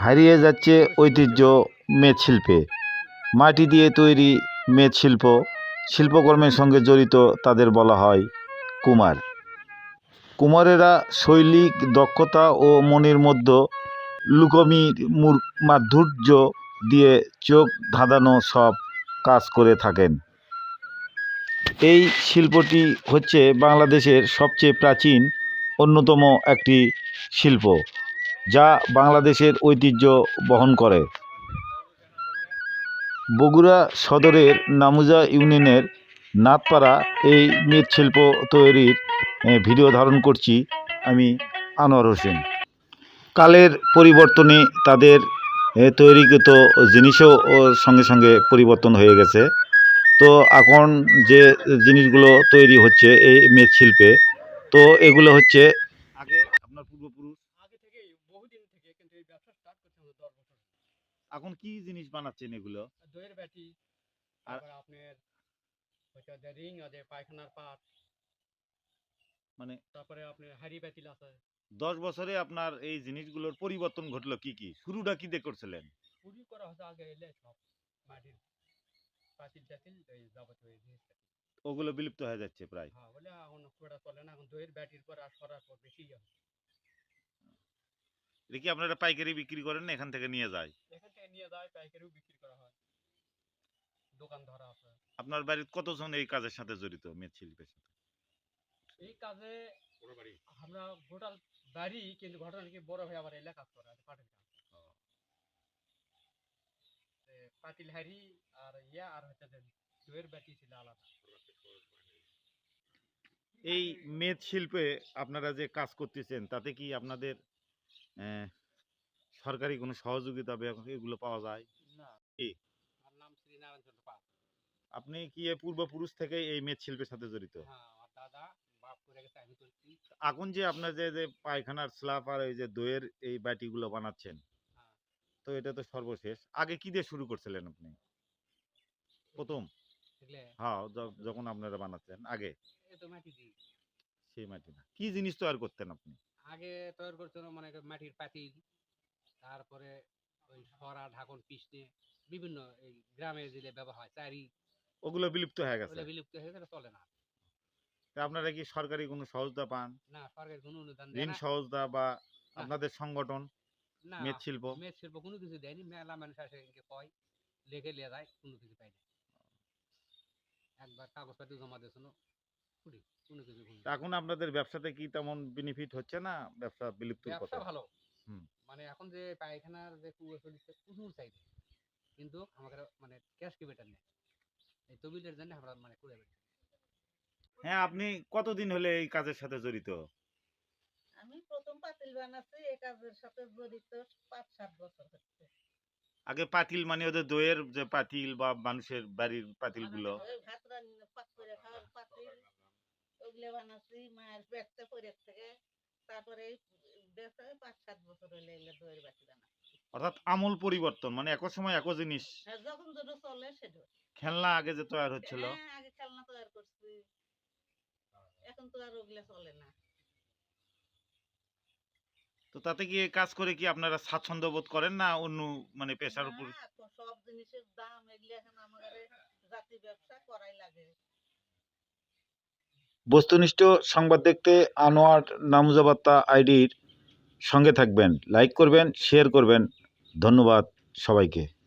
হারিয়ে যাচ্ছে ঐতিহ্য মৃৎশিল্পে। মাটি দিয়ে তৈরি মৃৎশিল্প, শিল্পকর্মের সঙ্গে জড়িত তাদের বলা হয় কুমার। কুমারেরা শৈলিক দক্ষতা ও মনের মধ্যে লুকমির মূর- মাধুর্য দিয়ে চোখ ধাঁধানো সব কাজ করে থাকেন। এই শিল্পটি হচ্ছে বাংলাদেশের সবচেয়ে প্রাচীন অন্যতম একটি শিল্প। যা বাংলাদেশের ঐতিহ্য বহন করে। বগুড়া সদরের নামুজা ইউনিয়নের নাথপাড়া এই মৃৎশিল্প তৈরির ভিডিও ধারণ করছি আমি আনোয়ার হোসেন। কালের পরিবর্তনে তাদের তৈরিকৃত জিনিসও সঙ্গে সঙ্গে পরিবর্তন হয়ে গেছে। তো এখন যে জিনিসগুলো তৈরি হচ্ছে এই মৃৎশিল্পে, তো এগুলো হচ্ছে আগে আপনার পূর্বপুরুষ আগে থেকেই বহুদিন থেকে কিন্তু এই ব্যবসা স্টার্ট করতে হলো দশ বছর এখন কি জিনিস বানাচ্ছেন এগুলো? দইয়ের ব্যাটি আর- আপনার হচ্ছে যে রিং আছে পায়খানার পাট। মানে তারপরে আপনার হাড়ি ব্যাতিল আছে। দশ বছরে আপনার এই জিনিসগুলোর পরিবর্তন ঘটলো কি কি? শুরুটা কি দিয়ে করছিলেন? পুরি করা হতো আগে এলে সব মাটির পাতিল টাতিল এই যাবতীয় জিনিস ওগুলো বিলুপ্ত হয়ে যাচ্ছে প্রায়। হ্যাঁ বলে এখন চলে না এখন দইয়ের ব্যাটির পর আর সরার পর বেশি ইয়ে হয়। এটা কি আপনারা পাইকারি বিক্রি করেন না এখান থেকে নিয়ে যায়? নিয়ে যায় পাইকারিও বিক্রি করা হয়। দোকান ধরা আছে। আপনার বাড়ির কতজন এই কাজের সাথে জড়িত মৃৎশিল্পের সাথে? এই কাজে আমরা গোটাল বাড়ি কিন্তু ঘটনা কি বড় হয়ে আবার এলাকা করে আছে পাটিল কাজ। এ, পাতিল হাড়ি আর ইয়া আর হচ্ছে যে দইয়ের ব্যাটি ছিল আলাদা। এই মৃৎশিল্পে আপনারা যে কাজ করতেছেন তাতে কি আপনাদের আহ, সরকারি কোনো সহযোগিতা এগুলো পাওয়া যায়? আপনি কি এ পূর্বপুরুষ থেকে এই মৃৎশিল্পের সাথে জড়িত? হ্যাঁ এখন যে আপনার যে যে পায়খানার স্লাপ আর এই যে দইয়ের এই বাটিগুলো বানাচ্ছেন হ্যাঁ। তো এটা তো সর্বশেষ। আগে কি দিয়ে শুরু করছিলেন আপনি? প্রথম? হ্যাঁ যখন আপনারা বানাচ্ছেন আগে? সেই মাটি না। কি জিনিস তৈরি করতেন আপনি? আগে তৈরি করছিল মানে মাটির পাতিল। তারপরে ওই সরা ঢাকন পিসনে বিভিন্ন এই গ্রামে যেগুলো ব্যবহার হয় চারি ওগুলো বিলুপ্ত হয়ে গেছে? ওগুলো বিলুপ্ত হয়ে গেলে চলে না। তা আপনারা কি সরকারি কোনো সহযোগিতা পান? না সরকার কোনো অনুদান ঋণ সহযোগিতা বা আপনাদের সংগঠন না মৃৎশিল্প মেদ শিল্প কোনো কিছু দেয়নি মেলা মানুষ আসে কয় লেখে লিয়ে যায় কোনো কিছু পাই না। একবার কাগজপাতি জমা দিয়েছিল কোনো কিছু এখন আপনাদের ব্যবসাতে কি তেমন বেনিফিট হচ্ছে না? ব্যবসা বিলুপ্ত ব্যবসা ভালো। মানে এখন যে পায়খানার যে কুয়ো চলিছে প্রচুর চাইছে কিন্তু আমাদের মানে ক্যাশ কি বেটার নেই? এই তবিলের জন্য আমরা মানে করে বেটার হ্যাঁ আপনি কতদিন হলে এই কাজের সাথে জড়িত? আমি প্রথম পাতিল বানাচ্ছি এই কাজের সাথে জড়িত পাঁচ সাত বছর হচ্ছে। আগে পাতিল মানে ওদের দইয়ের যে পাতিল বা মানুষের বাড়ির পাতিলগুলো ভাত রান্না পাক করে খাওয়ার পাতিল। ওগুলো বানাচ্ছি মায়ের পেটতে পরে থেকে। তারপরে পাঁচ সাত বছর হলে এগুলো দইয়ের বাটি অর্থাৎ আমূল পরিবর্তন মানে একই সময় একই জিনিস। আর যখন যেটা চলে সেটা খেলনা আগে যে তৈরি হচ্ছিল। হ্যাঁ, আগে খেলনা তৈরি করছি। এখন তো আর ওগুলো চলে না। তো তাতে কি কাজ করে কি আপনারা স্বাচ্ছন্দ্য বোধ করেন না অন্য মানে পেশার উপর? সব জিনিসের দাম এগুলো এখন আমাদের জাতি ব্যবসা করাই লাগে। বস্তুনিষ্ঠ সংবাদ দেখতে আনোয়ার নামুজাবাত্তা আইডির সঙ্গে থাকবেন। লাইক করবেন শেয়ার করবেন। ধন্যবাদ সবাইকে।